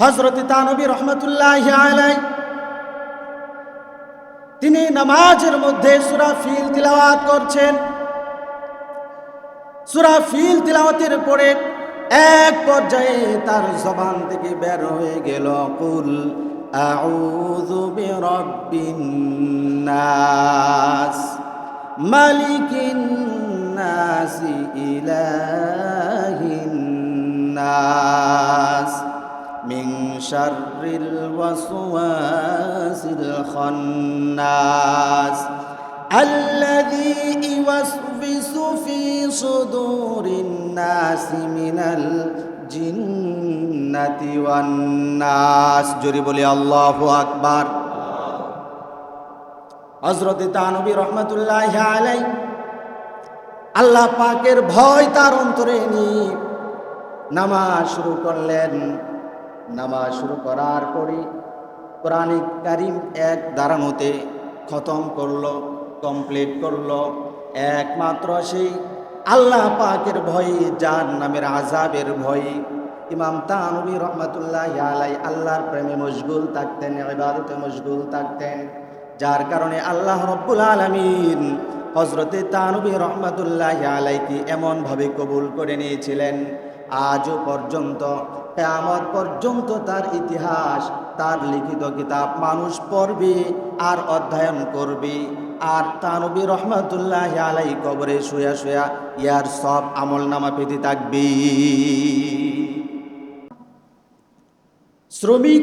হজরত তানবী রহমতুল্লাহ আলাই তিনি নামাজের মধ্যে সুরা ফিল তিলাওয়াত করছেন। সুরা ফিল তিলাওয়াতের পরে এক পর্যায়ে তার জবান থেকে বের হয়ে গেল, কুল আউযু বিরাব্বিন নাস, মালিকিন নাস ইলাহিন নাস। شر الوسواس الخناس الذي يوسوس في صدور الناس من الجنة والناس জোরে বলি আল্লাহু আকবার হযরত তানবী রহমাতুল্লাহ আলাই আল্লাহ পাকের ভয় তার অন্তরে নিয়ে নামাজ শুরু করলেন নামাজ শুরু করার পরে কোরআনিক কারিম এক দাঁড়ানোতে খতম করল কমপ্লিট করল। একমাত্র সেই আল্লাহ পাকের ভয়ে যার নামের আজাবের ভয়ে। ইমাম তানবী রহমতুল্লাহ আলাই আল্লাহর প্রেমে মশগুল থাকতেন, ইবাদতে মশগুল থাকতেন। যার কারণে আল্লাহ রব্বুল আলমিন হজরতে তানবী রহমতুল্লাহ আলাইকে এমনভাবে কবুল করে নিয়েছিলেন। আজও পর্যন্ত কেয়ামত পর্যন্ত তার ইতিহাস, তার লিখিত কিতাব মানুষ পড়বে আর অধ্যয়ন করবে। আর তানবী রহমতুল্লাহ আলাই কবরে শুয়া শুয়া ইয়ার সব আমল নামা পেতে থাকবে। শ্রমিক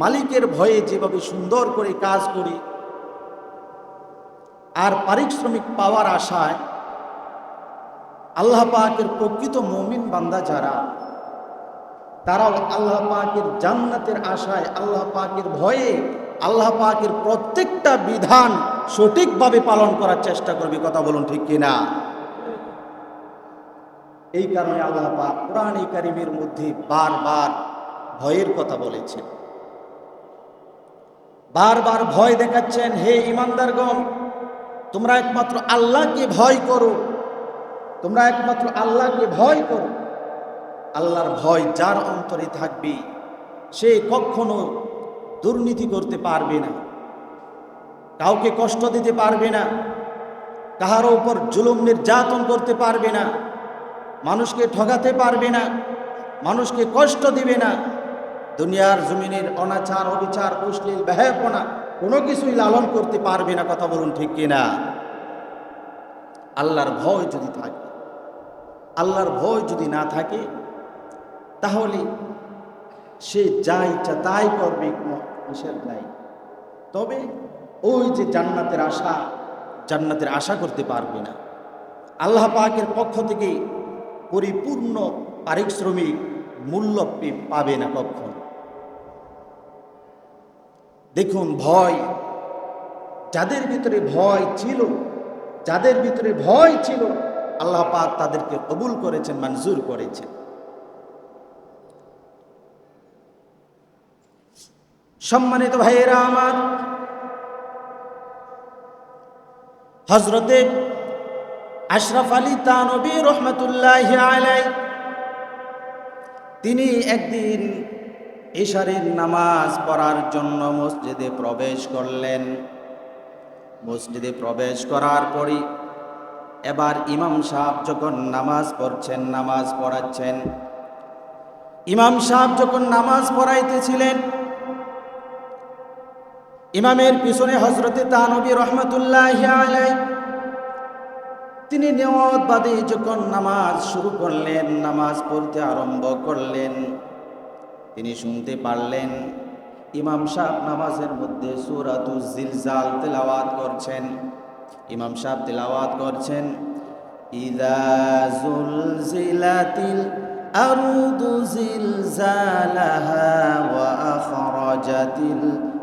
মালিকের ভয়ে যেভাবে সুন্দর করে কাজ করি, আর পারিশ্রমিক পাওয়ার আশায় আল্লাহ পাকের প্রকৃত মমিন বান্দা যারা তারাও আল্লাহ পাকের জান্নাতের আশায়, আল্লাহ পাকের ভয়ে, আল্লাহ পাকের প্রত্যেকটা বিধান সঠিকভাবে পালন করার চেষ্টা করবে। কথা বলুন ঠিক কিনা? এই কারণে আল্লাহ পাক কোরআন কারিমের মধ্যে বারবার ভয়ের কথা বলেছেন। বারবার ভয় দেখাচ্ছেন, হে ইমানদারগণ তোমরা একমাত্র আল্লাহকে ভয় করো। তোমরা একমাত্র আল্লাহকে ভয় করো। আল্লাহর ভয় যার অন্তরে থাকবে, সে কখনো দুর্নীতি করতে পারবে না, কাউকে কষ্ট দিতে পারবে না, কাহারও উপর জুলুম নির্যাতন করতে পারবে না, মানুষকে ঠগাতে পারবে না, মানুষকে কষ্ট দিবে না। দুনিয়ার জমিনের অনাচার, অবিচার, অশ্লীল ব্যহাপনা কোনো কিছুই লালন করতে পারবে না, কথা বলুন ঠিক কিনা? আল্লাহর ভয় যদি থাকে, আল্লাহর ভয় যদি না থাকে তাহলে সে যা ইচ্ছা তাই করবে নিষেধ নাই। তবে ওই যে জান্নাতের আশা জান্নাতের আশা করতে পারবে না। আল্লাহ পাকের পক্ষ থেকে পরিপূর্ণ পারিশ্রমিক মূল্য পাবে না কখন। দেখুন, ভয় যাদের ভিতরে ভয় ছিল, যাদের ভিতরে ভয় ছিল, আল্লাহ পাক তাদেরকে কবুল করেছেন, মঞ্জুর করেছেন। সম্মানিত ভাইয়েরা আমার। হজরতে আশরাফ আলী তানবী রহমতুল্লাহ আলাই তিনি একদিন ইশারের নামাজ পড়ার জন্য মসজিদে প্রবেশ করলেন। মসজিদে প্রবেশ করার পরই এবার ইমাম সাহেব যখন নামাজ পড়ছেন, নামাজ পড়াচ্ছেন, ইমাম সাহেব যখন নামাজ পড়াইতেছিলেন ইমামের পিছনে হজরতে তানবী রহমতুল্লাহ তিনি নেওয়াত বাদে যখন নামাজ শুরু করলেন, নামাজ পড়তে আরম্ভ করলেন, তিনি শুনতে পারলেন, ইমাম সাহেব নামাজের মধ্যে সুরাতু জিলজাল তেলাওয়াত করছেন। ইমাম সাহেব তেলাওয়াত করছেন, ইদা জুলজিলাতিল আরুদু জিলজালাহা ওয়া আখরাজাতিল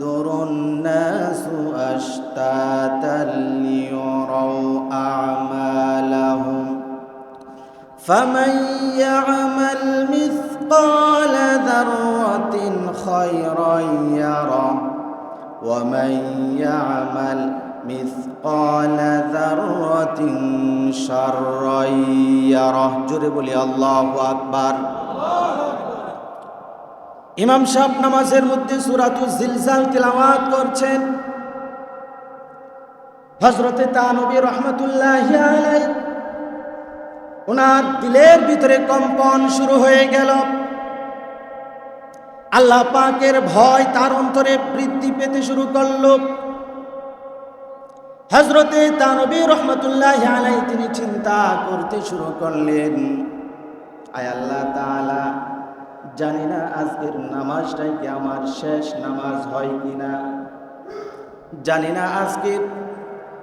يصدر الناس أشتاتا ليروا أعمالهم فمن يعمل مثقال ذرة خيرا يره ومن يعمل مثقال ذرة شرا يره جرب لي الله أكبر ইমাম সাহেব নামাজের মধ্যে সুরাতু জিলজাল তিলাওয়াত করছেন। হজরতে তানবী রহমতুল্লাহ ওনার দিলের ভিতরে কম্পন শুরু হয়ে গেল। আল্লাহ পাকের ভয় তার অন্তরে বৃদ্ধি পেতে শুরু করল। হজরতে তানবী রহমতুল্লাহ তিনি চিন্তা করতে শুরু করলেন, আয় আল্লাহ তাআলা জানি না আজকের নামাজটাই কি আমার শেষ নামাজ হয় কি না। জানি না আজকের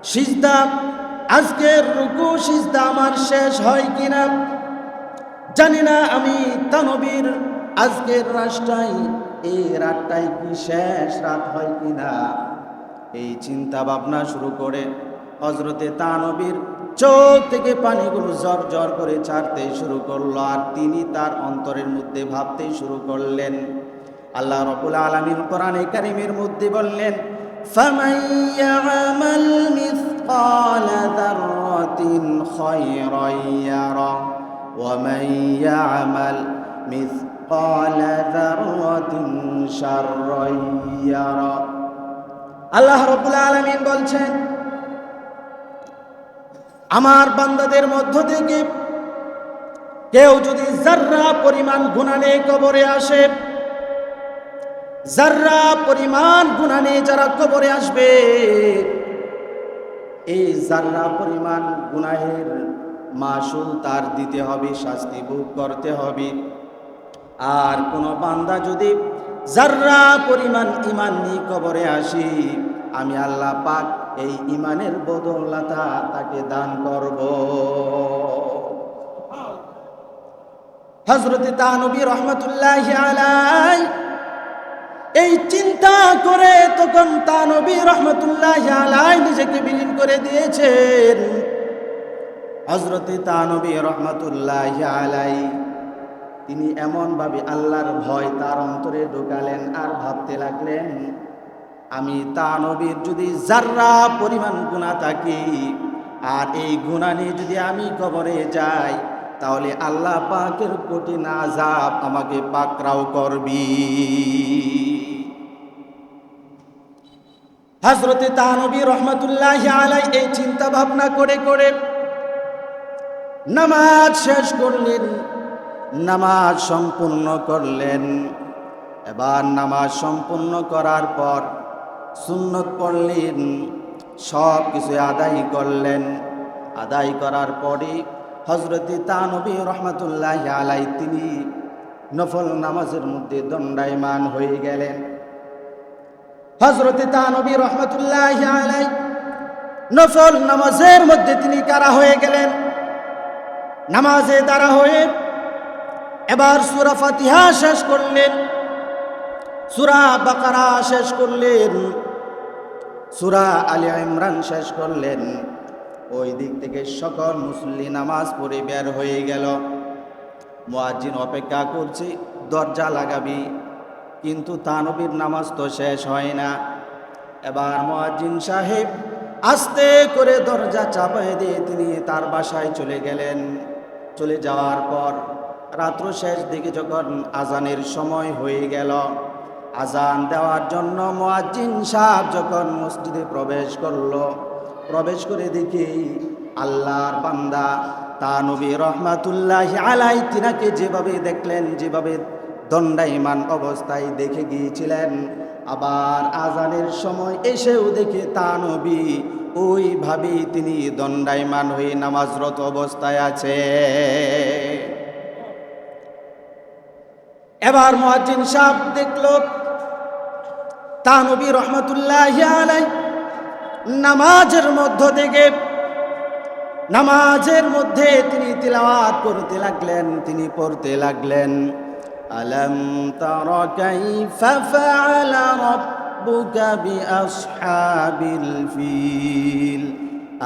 সিজদা, আজকের রুকু সিজদা আমার শেষ হয় কিনা জানি না আমি তানবীর আজকের রাতটাই, এই রাতটাই কি শেষ রাত হয় কি না। এই চিন্তা ভাবনা শুরু করে হজরতে তানবীর চোখ থেকে পানিগুলো জর জর করে ছাড়তে শুরু করলো আর তিনি তার অন্তরের মধ্যে ভাবতে শুরু করলেন আল্লাহ রবুল আলমিন কোরআনে কারিমের মধ্যে বললেন فمن يعمل مثقال ذرة خيرا يره ومن يعمل مثقال ذرة شرا يره আল্লাহ রবুল আলমিন বলছেন আমার বান্দাদের মধ্য থেকে কেউ যদি জার্রা পরিমাণ গুণানে কবরে আসে জার্রা পরিমাণ গুণানে যারা কবরে আসবে, এই জাররা পরিমাণ গুনাহের মাসুল তার দিতে হবে, শাস্তি ভোগ করতে হবে। আর কোন বান্দা যদি জাররা পরিমাণ ইমান নিয়ে কবরে আসি, আমি আল্লাহ পাক এই ইমানের বদলতা তাকে দান করব। হজরতে তানবী রহমতুল্লাহ আলাই এই চিন্তা করে তখন তানবী রহমতুল্লাহ আলাই নিজেকে বিলীন করে দিয়েছেন। হজরতে তানবী রহমতুল্লাহ আলাই তিনি এমনভাবে আল্লাহর ভয় তার অন্তরে ঢোকালেন আর ভাবতে লাগলেন আমি তা নবীর যদি জার্রা পরিমাণ গুণা থাকি, আর এই গুণা নিয়ে যদি আমি কবরে যাই, তাহলে আল্লাহ পাকের কোটি না যাব আমাকে পাকরাও করবি। হজরতে তানবী রহমতুল্লাহ আলাই এই চিন্তা ভাবনা করে করে নামাজ শেষ করলেন, নামাজ সম্পূর্ণ করলেন। এবার নামাজ সম্পূর্ণ করার পর সুন্নত পড়লেন, সব কিছু আদায় করলেন। আদায় করার পরে হজরতে তানবী রহমতুল্লাহ আলাই তিনি নফল নামাজের মধ্যে দণ্ডায়মান হয়ে গেলেন। হজরতে তানবী রহমতুল্লাহ আলাই নফল নামাজের মধ্যে তিনি কারা হয়ে গেলেন? নামাজে দ্বারা হয়ে এবার সুরা ফাতিহা শেষ করলেন, সুরা বাকারা শেষ করলেন। সুরা আলী ইমরান শেষ করলেন। ওই দিক থেকে সকল মুসল্লি নামাজ পড়ে বের হয়ে গেল। মোয়াজ্জিন অপেক্ষা করছি, দরজা লাগাবি, কিন্তু তানবীর নামাজ তো শেষ হয় না। এবার মোয়াজ্জিন সাহেব আস্তে করে দরজা চাপাই দিয়ে তিনি তার বাসায় চলে গেলেন। চলে যাওয়ার পর রাত্র শেষ দিকে যখন আজানের সময় হয়ে গেল আজান দেওয়ার জন্য মোয়াজ্জিন সাহেব যখন মসজিদে প্রবেশ করল, প্রবেশ করে দেখি আল্লাহর বান্দা, তা নবী রহমাতুল্লাহ আলাই তিনাকে যেভাবে দেখলেন, যেভাবে দণ্ডায়মান অবস্থায় দেখে গিয়েছিলেন। আবার আজানের সময় এসেও দেখে তা নবী ওইভাবেই তিনি দণ্ডায়মান হয়ে নামাজরত অবস্থায় আছে। এবার মহাজিন সাহ দেখল তাহনবী রহমতুল্লাহ আলাই, নামাজের মধ্য থেকে, নামাজের মধ্যে তিনি তিলাওয়াত করতে লাগলেন, তিনি পড়তে লাগলেন। আলম তর কাইফা ফাআলা রাব্বুকা ফিল,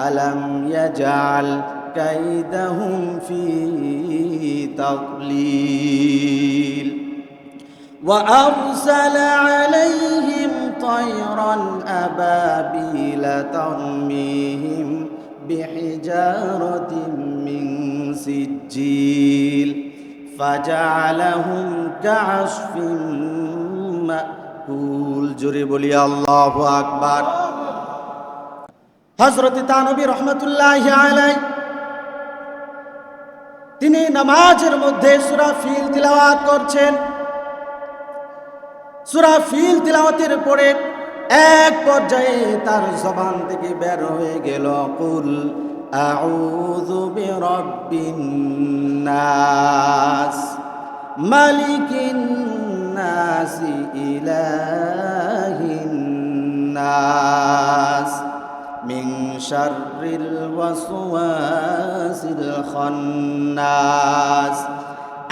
আলম ইয়াজাল কাইদাহুম ফি তাদলিল وأرسل عليهم طيرا أبابيل ترميهم بحجارة من سجيل فجعلهم كعصف مأكول جري بولي الله أكبر হজরত তানবী রহমতুল্লাহ আলাই তিনি নামাজের মধ্যে সুরা ফিল তিলাওয়াত করছেন সুরা ফিল তিলাওয়াতের পরে এক পর্যায়ে তার জবান থেকে বের হয়ে গেল কুল আউযু বিরাব্বিন নাস মালিকিন নাস ইলাহিন নাস من شر الوسواس الخناس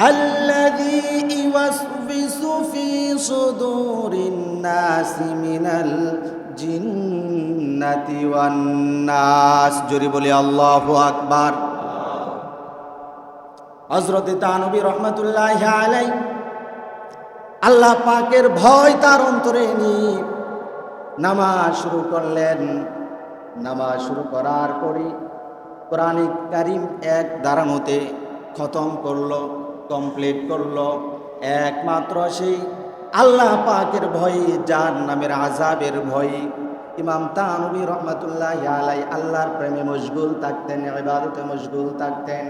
الذي يوسوس في صدور الناس من الجنة والناس জোরে বলি আল্লাহু আকবার হযরত তানবী রহমাতুল্লাহি আলাই আল্লাহ পাকের ভয় তার অন্তরে নিয়ে নামাজ শুরু করলেন নামাজ শুরু করার পরে কোরআনিক কারিম এক দাঁড়ানোতে খতম করলো কমপ্লিট করলো একমাত্র সেই আল্লাহ পাকের ভয়ে, যার নামের আজাবের ভয়ে। ইমাম তানবী রহমতুল্লাহ আলাই আল্লাহর প্রেমে মশগুল থাকতেন, ইবাদতে মশগুল থাকতেন।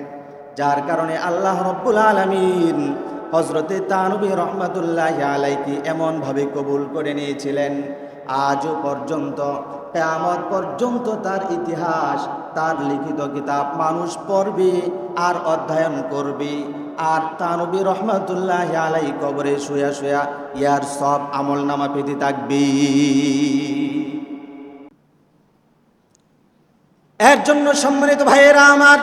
যার কারণে আল্লাহ রব্বুল আলমিন হজরতে তানবী রহমতুল্লাহ আলাইকে এমনভাবে কবুল করে নিয়েছিলেন। আজও পর্যন্ত, কেয়ামত পর্যন্ত তার ইতিহাস, তার লিখিত কিতাব মানুষ পড়বে আর অধ্যয়ন করবে। আর তানবী রহমতুল্লাহ আলাই কবরে শুয়া শুয়া ইয়ার সব আমল নামা পেতে থাকবে। এর জন্য সম্মানিত ভাইয়েরা আমার,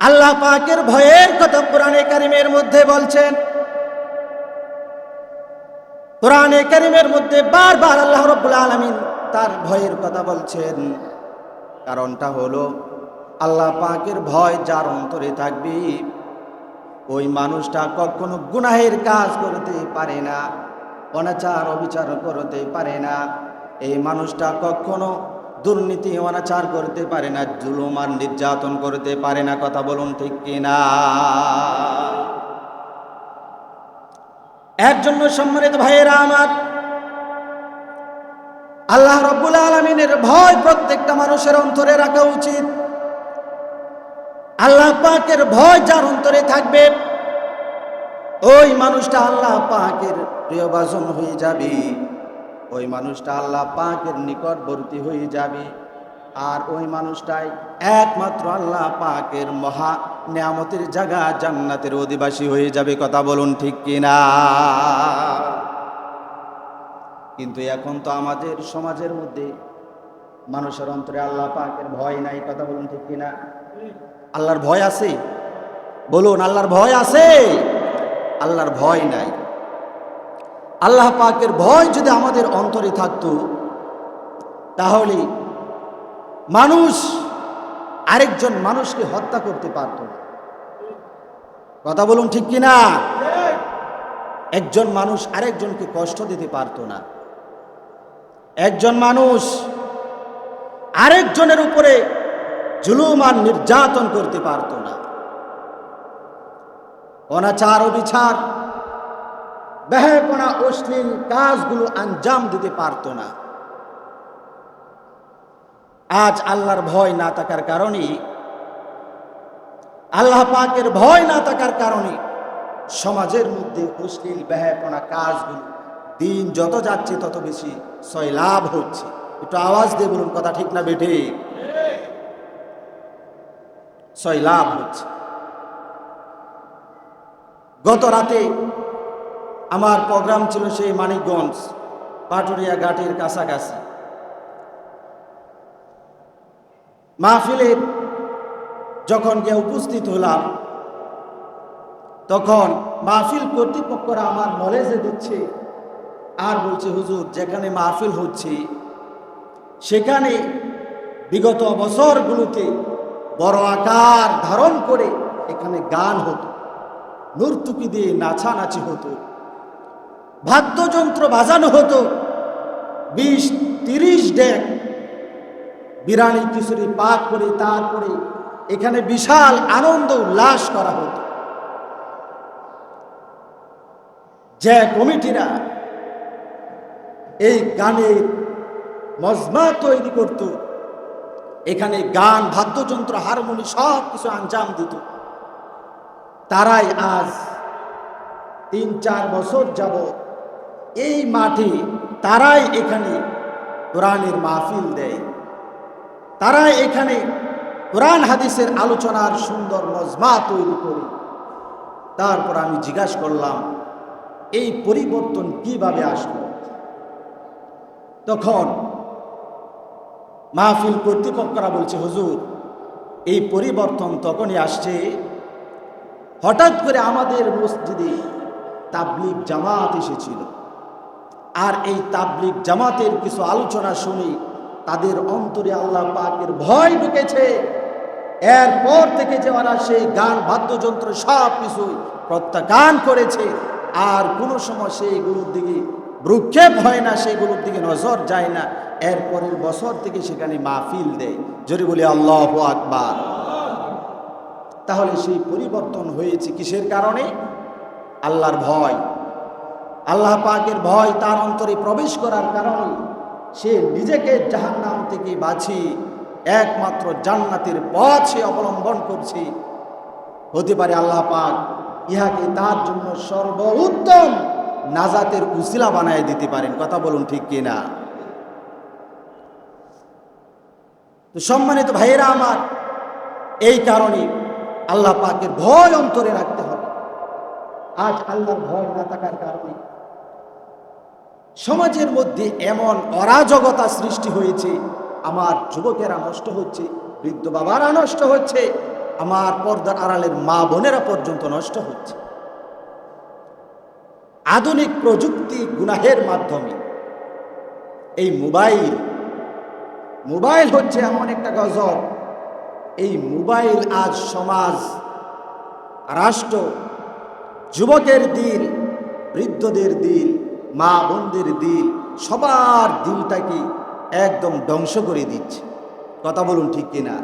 আল্লাহ পাকের ভয়ের কথা পুরাণে কারিমের মধ্যে বলছেন। পুরাণে কারিমের মধ্যে বারবার আল্লাহ রব্বুল আলমিন তার ভয়ের কথা বলছেন। কারণটা হলো আল্লাহ পাকের ভয় যার অন্তরে থাকবে, ওই মানুষটা কখনো গুনাহের কাজ করতে পারে না, অনাচার অবিচার করতে পারে না। এই মানুষটা কখনো দুর্নীতি, অনাচার করতে পারে না, জুলুম আর নির্যাতন করতে পারে না, কথা বলুন ঠিক কিনা? এর জন্য সম্মানিত ভাইয়েরা আমার, আল্লাহ রব্বুল আলমিনের ভয় প্রত্যেকটা মানুষের অন্তরে রাখা উচিত। আল্লাহ পাকের ভয় যার অন্তরে থাকবে, ওই মানুষটা আল্লাহ পাকের প্রিয়বাসন হয়ে যাবে। ওই মানুষটা আল্লাহ পাকের নিকটবর্তী হয়ে যাবে। আর ওই মানুষটাই একমাত্র আল্লাহ পাকের মহা নিয়ামতের জায়গা, জান্নাতের অধিবাসী হয়ে যাবে, কথা বলুন ঠিক কিনা? কিন্তু এখন তো আমাদের সমাজের মধ্যে মানুষের অন্তরে আল্লাহ পাকের ভয় নাই, কথা বলুন ঠিক কিনা? আল্লাহর ভয় আছে? বলুন, আল্লাহর ভয় আছে? আল্লাহর ভয় নাই। আল্লাহ পাকের ভয় যদি আমাদের অন্তরে থাকতো, তাহলে মানুষ আরেকজন মানুষকে হত্যা করতে পারত না। কথা বলুন ঠিক কিনা? একজন মানুষ আরেকজনকে কষ্ট দিতে পারত না। একজন মানুষ আরেকজনের উপরে জুলুম আর নির্যাতন করতে পারত না। অনাচার অবিচার ব্যয়পনা অশ্লীল কাজগুলো আঞ্জাম দিতে পারত না। আজ আল্লাহর ভয় না থাকার কারণে, আল্লাহ পাকের ভয় না থাকার কারণে সমাজের মধ্যে অশ্লীল ব্যয়পনা কাজগুলো দিন যত যাচ্ছে তত বেশি লাভ হচ্ছে। একটু আওয়াজ দিয়ে বলুন, কথা ঠিক না বেঠে লাভ হচ্ছে। গত রাতে আমার প্রোগ্রাম ছিল সেই মানিকগঞ্জ পাটুরিয়া ঘাটের কাছাকাছি। মাহফিলে যখন গিয়ে উপস্থিত হলাম, তখন মাহফিল কর্তৃপক্ষরা আমার নলেজে দিচ্ছে আর বলছে, হুজুর, যেখানে মাহফিল হচ্ছে, সেখানে বিগত বছরগুলোতে বড় আকার ধারণ করে এখানে গান হতো। নর্তুকি দিয়ে নাচানাচি হতো। বাদ্যযন্ত্র বাজানো হতো। বিশ, তিরিশ ডেক বিরানি কিশোরী পাক করে তারপরে এখানে বিশাল আনন্দ উল্লাস করা হতো। যে কমিটিরা এই গানের মজমা তৈরি করত এখানে গান, বাদ্যযন্ত্র, হারমোনি, সব কিছু আঞ্জাম দিত। তারাই আজ তিন, চার বছর যাবত এই মাঠে তারাই এখানে কোরআনের মাহফিল দেয়। তারা এখানে কোরআন হাদিসের আলোচনার সুন্দর মজমা তৈরি করে। তারপর আমি জিজ্ঞাসা করলাম, এই পরিবর্তন কীভাবে আসলো? তখন মাহফিল কর্তৃপক্ষরা বলছে, হুজুর, এই পরিবর্তন তখনই আসছে হঠাৎ করে আমাদের মসজিদে তাবলিগ জামাত এসেছিল। আর এই তাবলিগ জামাতের কিছু আলোচনা শুনে তাদের অন্তরে আল্লাহ পাকের ভয় ঢুকেছে। এরপর থেকে যে ওরা সেই গান, বাদ্যযন্ত্র সব কিছুই প্রত্যাখ্যান করেছে। আর কোনো সময় সেইগুলোর দিকে ভ্রুক্ষেপ হয় না, সেগুলোর দিকে নজর যায় না। এরপরের বছর থেকে সেখানে মাহফিল দেয়। যদি বলি আল্লাহ আকবার। তাহলে সেই পরিবর্তন হয়েছে কিসের কারণে? আল্লাহর ভয়। আল্লাহ পাকের ভয় তার অন্তরে প্রবেশ করার কারণে সে নিজেকে জাহান নাম থেকে বাছি একমাত্র জান্নাতের পথ সে অবলম্বন করছে। হতে পারে আল্লাহ পাক ইহাকে তার জন্য সর্বোত্তম নাজাতের উসিলা বানায় দিতে পারেন, কথা বলুন ঠিক কিনা? তো সম্মানিত ভাইয়েরা আমার, এই কারণে আল্লাহ পাকের ভয় অন্তরে রাখতে হবে। আজ আল্লাহর ভয় না থাকার কারণে সমাজের মধ্যে এমন অরাজকতা সৃষ্টি হয়েছে, আমার যুবকেরা নষ্ট হচ্ছে, বৃদ্ধ বাবারা নষ্ট হচ্ছে, আমার পর্দার আড়ালের মা বোনেরা পর্যন্ত নষ্ট হচ্ছে। আধুনিক প্রযুক্তি গুনাহের মাধ্যমে। এই মোবাইল মোবাইল হচ্ছে এমন একটা গজব এই মোবাইল আজ সমাজ, রাষ্ট্র, যুবকের দিল, বৃদ্ধদের দিল, মা বোনদের দিল, সবার দিলটাকে একদম ধ্বংস করে দিচ্ছে। কথা বলুন ঠিক কিনা?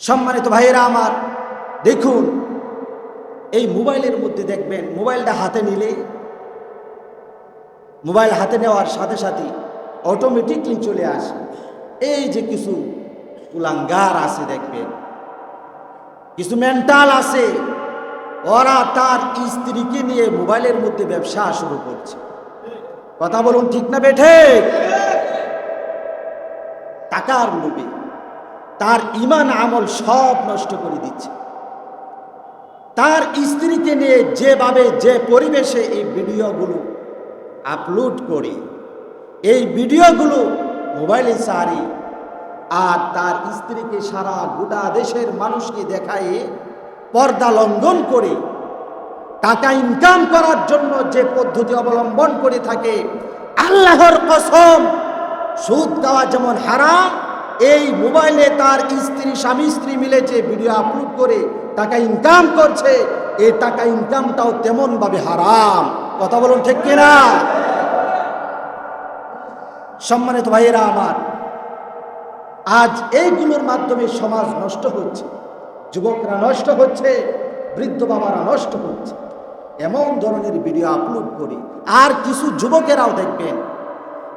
সম্মানিত ভাইয়েরা আমার, দেখুন এই মোবাইলের মধ্যে দেখবেন, মোবাইলটা হাতে নিলে, মোবাইল হাতে নেওয়ার সাথে সাথে অটোমেটিকলি চলে আসে। এই যে কিছু কুলাঙ্গার আছে দেখবেন, কিছু মেন্টাল আছে, ওরা তার স্ত্রীকে নিয়ে মোবাইলের মধ্যে ব্যবসা শুরু করছে। কথা বলুন ঠিক না বেঠে? টাকার লোভে, তার ইমান আমল সব নষ্ট করে দিচ্ছে। তার স্ত্রীকে নিয়ে যেভাবে, যে পরিবেশে এই ভিডিওগুলো আপলোড করে, এই ভিডিওগুলো মোবাইলে সারি আর তার স্ত্রীকে সারা গোটা দেশের মানুষকে দেখায় পর্দা লঙ্ঘন করে, টাকা ইনকাম করার জন্য যে পদ্ধতি অবলম্বন করে থাকে, আল্লাহর কসম, সুদ দেওয়া যেমন হারাম এই মোবাইলে তার স্ত্রী, স্বামী, স্ত্রী মিলে যে ভিডিও আপলোড করে টাকা ইনকাম করছে, এই টাকা ইনকামটাও তেমন ভাবে হারাম। কথা বলুন ঠিক কিনা? সম্মানিত ভাইয়েরা আমার, আজ এইগুলোর মাধ্যমে সমাজ নষ্ট হচ্ছে, যুবকরা নষ্ট হচ্ছে, বৃদ্ধ বাবারা নষ্ট হচ্ছে। এমন ধরনের ভিডিও আপলোড করি আর কিছু যুবকেরাও দেখবেন,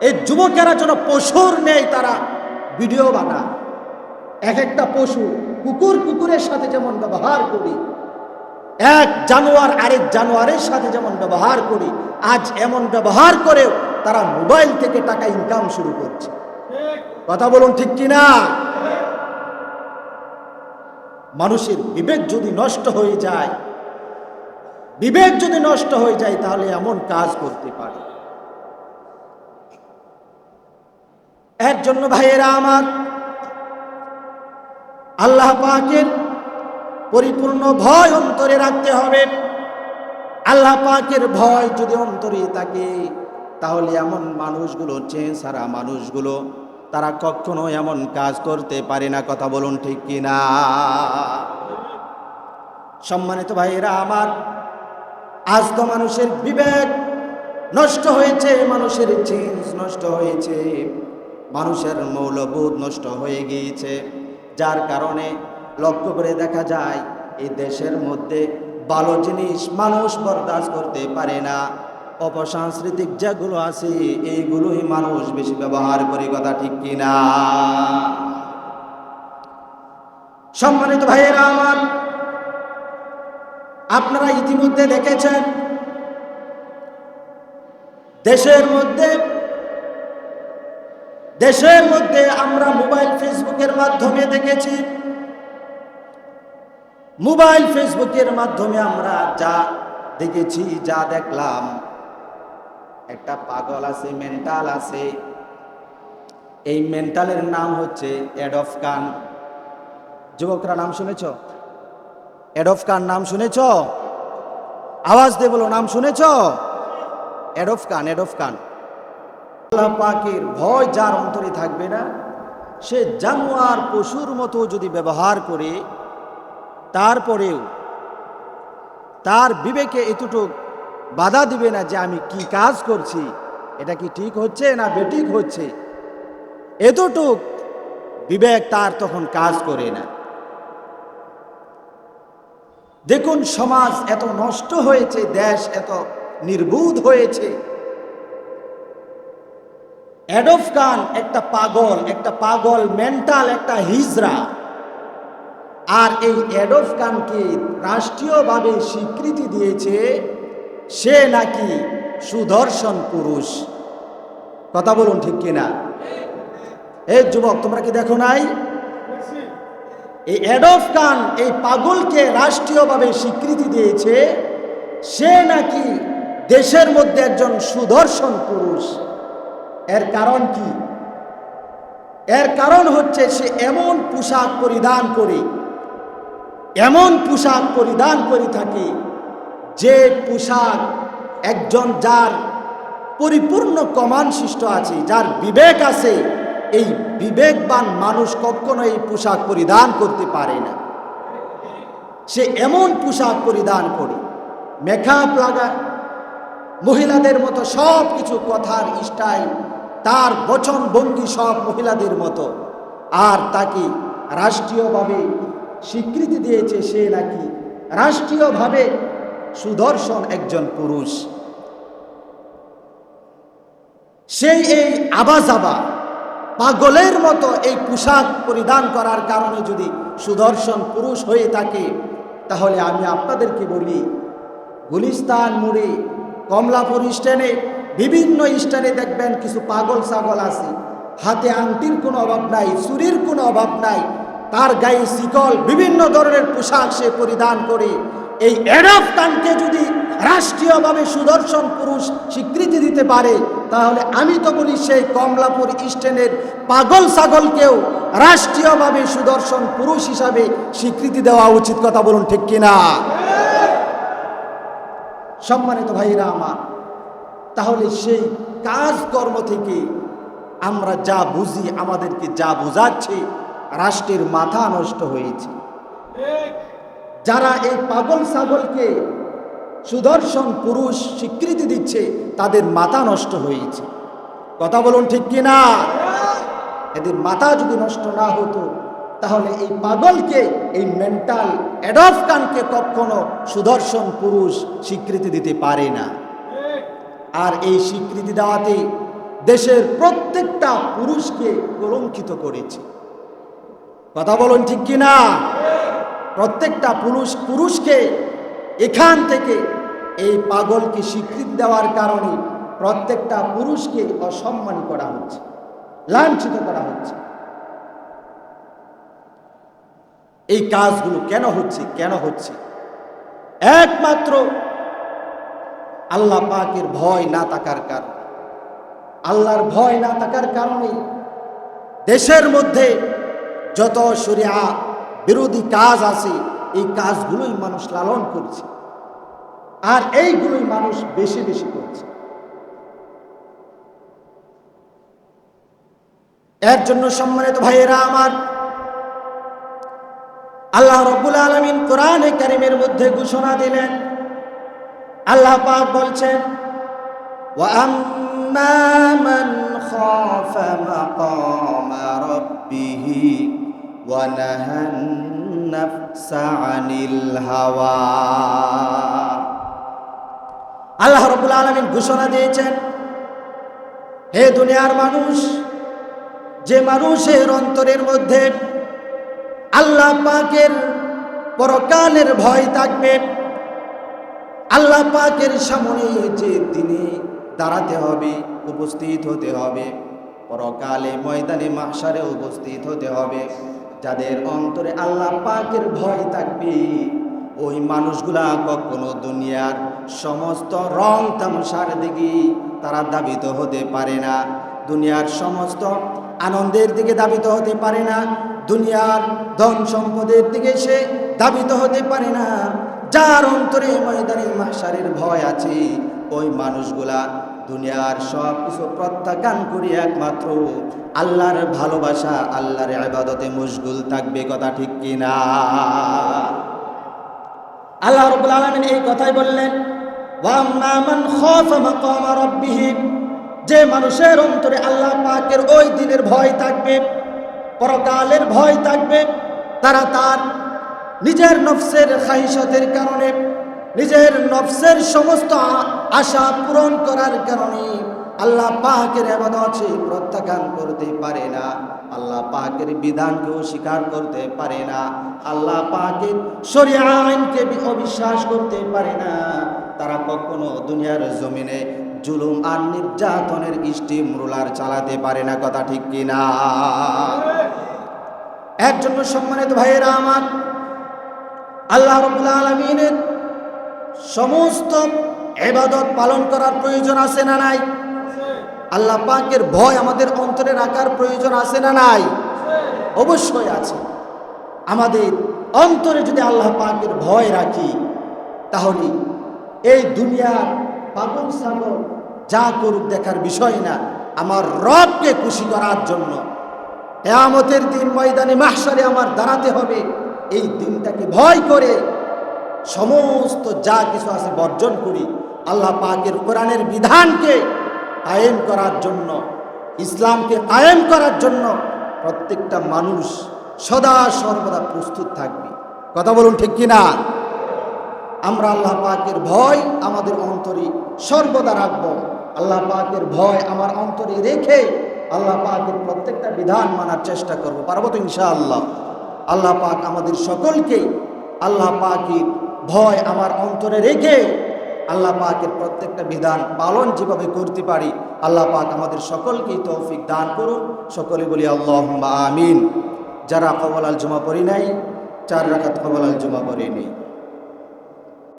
এই যুবকেরা যেন পশুর নেই তারা। ভিডিও বানায় এক একটা পশু কুকুর কুকুরের সাথে যেমন ব্যবহার করি, এক জানোয়ার আরেক জানোয়ারের সাথে যেমন ব্যবহার করি, আজ এমন ব্যবহার করেও তারা মোবাইল থেকে টাকা ইনকাম শুরু করছে। কথা বলুন ঠিক কিনা? মানুষের বিবেক যদি নষ্ট হয়ে যায়, বিবেক যদি নষ্ট হয়ে যায় তাহলে এমন কাজ করতে পারে। এর জন্য ভাইয়েরা আমার আল্লাহ পাকের পরিপূর্ণ ভয় অন্তরে রাখতে হবে। আল্লাহ পাকের ভয় যদি অন্তরে থাকে, তাহলে এমন মানুষগুলো চেন সারা মানুষগুলো, তারা কখনো এমন কাজ করতে পারে না। কথা বলুন ঠিক কিনা? সম্মানিত ভাইয়েরা আমার, আজ তো মানুষের বিবেক নষ্ট হয়েছে, মানুষের চেঞ্জ নষ্ট হয়েছে। মানুষের মৌলবোধ নষ্ট হয়ে গিয়েছে। যার কারণে লক্ষ্য করে দেখা যায় এই দেশের মধ্যে ভালো জিনিস মানুষ বরদাস্ত করতে পারে না। অপসাংস্কৃতিক যেগুলো আছে, এইগুলোই মানুষ বেশি ব্যবহার করে কথা ঠিক কিনা। সম্মানিত ভাইয়েরা আমার, আপনারা ইতিমধ্যে দেখেছেন, দেশের মধ্যে দেশের মধ্যে আমরা মোবাইল, ফেসবুকের মাধ্যমে দেখেছি। মোবাইল, ফেসবুকের মাধ্যমে আমরা যা দেখেছি, যা দেখলাম, একটা পাগল আছে মেন্টাল আছে। এই মেন্টালের নাম হচ্ছে এডফ খান। যুবকরা, নাম শুনেছ? এডফ খান, নাম শুনেছ? আওয়াজ দিয়ে বলো, নাম শুনেছ? এডফ খান এডফ খান। আল্লাহ পাকের ভয় যার অন্তরে থাকবে না, সে জানোয়ার পশুর মতো যদি ব্যবহার করে, তারপরেও তার বিবেকে এতটুক বাধা দিবে না যে আমি কি কাজ করছি, এটা কি ঠিক হচ্ছে না বেঠিক হচ্ছে, এতটুক বিবেক তার তখন কাজ করে না। দেখুন, সমাজ এত নষ্ট হয়েছে, দেশ এত নির্বুধ হয়েছে অ্যাডফ খান একটা পাগল একটা পাগল মেন্টাল একটা হিজরা। আর এই অ্যাডফ খানকে রাষ্ট্রীয়ভাবে স্বীকৃতি দিয়েছে সে নাকি সুদর্শন পুরুষ। কথা বলুন ঠিক কিনা? এই যুবক, তোমরা কি দেখো নাই? এই অ্যাডফ খান এই পাগলকে রাষ্ট্রীয়ভাবে স্বীকৃতি দিয়েছে সে নাকি দেশের মধ্যে একজন সুদর্শন পুরুষ। এর কারণ কি? এর কারণ হচ্ছে সে এমন পোশাক পরিধান করে, এমন পোশাক পরিধান করে থাকে যে পোশাক একজন যার পরিপূর্ণ কমান সৃষ্ট আছে, যার বিবেক আছে। এই বিবেকবান মানুষ কখনো এই পোশাক পরিধান করতে পারে না। সে এমন পোশাক পরিধান করে, মেকআপ লাগা, মহিলাদের মতো সব কিছু কথার স্টাইল তার বচন ভঙ্গি সব মহিলাদের মতো। আর তাকে রাষ্ট্রীয়ভাবে স্বীকৃতি দিয়েছে সে নাকি রাষ্ট্রীয়ভাবে সুদর্শন একজন পুরুষ। সেই এই আবাজাবা পাগলের মতো এই পোশাক পরিধান করার কারণে যদি সুদর্শন পুরুষ হয়ে থাকে, তাহলে আমি আপনাদেরকে বলি, গুলিস্তান মুড়ে কমলাপুর স্ট্যান্ডে বিভিন্ন স্ট্যান্ডে দেখবেন কিছু পাগল ছাগল আছে। হাতে আংটির কোনো অভাব নাই, চুরির কোনো অভাব নাই। তার গায়ে শিকল, বিভিন্ন ধরনের পোশাক সে পরিধান করে। এই এডফ যদি রাষ্ট্রীয়ভাবে সুদর্শন পুরুষ স্বীকৃতি দিতে পারে, তাহলে আমি তো বলি সেই কমলাপুর স্ট্যান্ডের পাগল ছাগলকেও রাষ্ট্রীয়ভাবে সুদর্শন পুরুষ হিসাবে স্বীকৃতি দেওয়া উচিত কথা বলুন ঠিক কিনা? সম্মানিত ভাইরা আমার তাহলে সেই কাজকর্ম থেকে আমরা যা বুঝি, আমাদেরকে যা বোঝাচ্ছে, রাষ্ট্রের মাথা নষ্ট হয়েছে। যারা এই পাগল ছাগলকে সুদর্শন পুরুষ স্বীকৃতি দিচ্ছে, তাদের মাথা নষ্ট হয়েছে। কথা বলুন ঠিক কি না এদের মাথা যদি নষ্ট না হতো, তাহলে এই পাগলকে, এই মেন্টাল অ্যাডফকানকে কখনো সুদর্শন পুরুষ স্বীকৃতি দিতে পারে না। আর এই স্বীকৃতি দেওয়াতে দেশের প্রত্যেকটা পুরুষকে কলঙ্কিত করেছে। কথা বলুন ঠিক কি না প্রত্যেকটা পুরুষ পুরুষকে এখান থেকে এই পাগলকে স্বীকৃতি দেওয়ার কারণে প্রত্যেকটা পুরুষকে অসম্মান করা হচ্ছে, লাঞ্ছিত করা হচ্ছে। এই কাজগুলো কেন হচ্ছে কেন হচ্ছে? একমাত্র আল্লাহ পাকের ভয় না থাকার কারণ। আল্লাহর ভয় না থাকার কারণে দেশের মধ্যে যত সরিয়া বিরোধী কাজ আছে, এই কাজগুলোই মানুষ লালন করছে। আর এইগুলোই মানুষ বেশি বেশি করছে। এর জন্য সম্মানিত ভাইয়েরা আমার, আল্লাহ রবুল আলমিন কোরআনে কারিমের মধ্যে ঘোষণা দিলেন আল্লাহ পাক বলছেন وأما من خاف مقام ربه ونهى النفس عن الهوى আল্লাহ রব্বুল আলমিন ঘোষণা দিয়েছেন হে দুনিয়ার মানুষ যে মানুষের অন্তরের মধ্যে আল্লাহ পাকের পরকালের ভয় থাকবে আল্লাহ পাকের সামনে যে তিনি দাঁড়াতে হবে, উপস্থিত হতে হবে। পরকালে, ময়দানে মাসারে উপস্থিত হতে হবে। যাদের অন্তরে আল্লাহ পাকের ভয় থাকবে, ওই মানুষগুলা কখনো দুনিয়ার সমস্ত রং তামসার দিকে তারা দাবিত হতে পারে না। দুনিয়ার সমস্ত আনন্দের দিকে দাবিত হতে পারে না। দুনিয়ার ধন সম্পদের দিকে সে দাবিত হতে পারে না। যার অন্তরে ময়দানে মাসারের ভয় আছে, ওই মানুষগুলা দুনিয়ার সব কিছু প্রত্যাখ্যান করি একমাত্র। আল্লাহর ভালোবাসা, আল্লাহর আবাদতে মুশগুল থাকবে, কথা ঠিক কিনা? আল্লাহ রব্বুল আলামিন এই কথাই বললেন যে মানুষের অন্তরে আল্লাহ পাকের ওই দিনের ভয় থাকবে, পরকালের ভয় থাকবে তারা তার নিজের নফসের খাইশতের কারণে, নিজের নফসের সমস্ত আশা পূরণ করার কারণে আল্লাহ পাকের আবাদত প্রত্যাখ্যান করতে পারে না। আল্লাহ পাকের বিধানকেও স্বীকার করতে পারে না। আল্লাহ পাকের শরিয়া আইনকে অবিশ্বাস করতে পারে না। তারা কখনো দুনিয়ার জমিনে জুলুম আর নির্যাতনের স্টিম রোলার চালাতে পারে না। কথা ঠিক কিনা? এর জন্য সম্মানিত ভাইয়েরা আমার, আল্লাহ রবুল্লা আলমিনের সমস্ত এবাদত পালন করার প্রয়োজন আছে না নাই? আল্লাহ পাকের ভয় আমাদের অন্তরে রাখার প্রয়োজন আছে না নাই? অবশ্যই আছে। আমাদের অন্তরে যদি আল্লাহ পাকের ভয় রাখি, তাহলে এই দুনিয়ার পাগল সাগর যা করুক দেখার বিষয় না, আমার রবকে খুশি করার জন্য কেয়ামতের দিন ময়দানে মাহসারে আমার দাঁড়াতে হবে। এই দিনটাকে ভয় করে সমস্ত যা কিছু আছে বর্জন করি। আল্লাহ পাকের কোরআনের বিধানকে কায়েম করার জন্য, ইসলামকে কায়েম করার জন্য প্রত্যেকটা মানুষ সদা সর্বদা প্রস্তুত থাকবে। কথা বলুন ঠিক কিনা আমরা আল্লাহ পাকের ভয় আমাদের অন্তরে সর্বদা রাখব। আল্লাহ পাকের ভয় আমার অন্তরে রেখে আল্লাহ পাকের প্রত্যেকটা বিধান মানার চেষ্টা করব। পারব তো ইনশাআল্লাহ? আল্লাহ পাক আমাদের সকলকে আল্লাহ পাকের ভয় আমার অন্তরে রেখে আল্লাহ পাকের প্রত্যেকটা বিধান পালন যেভাবে করতে পারি, আল্লাহ পাক আমাদের সকলকেই তৌফিক দান করুন। সকলে বলি আল্লাহ আমিন। যারা কবল আল জমা পড়ি নাই, চার রাখাত কবল আল জমা পড়ি নেই।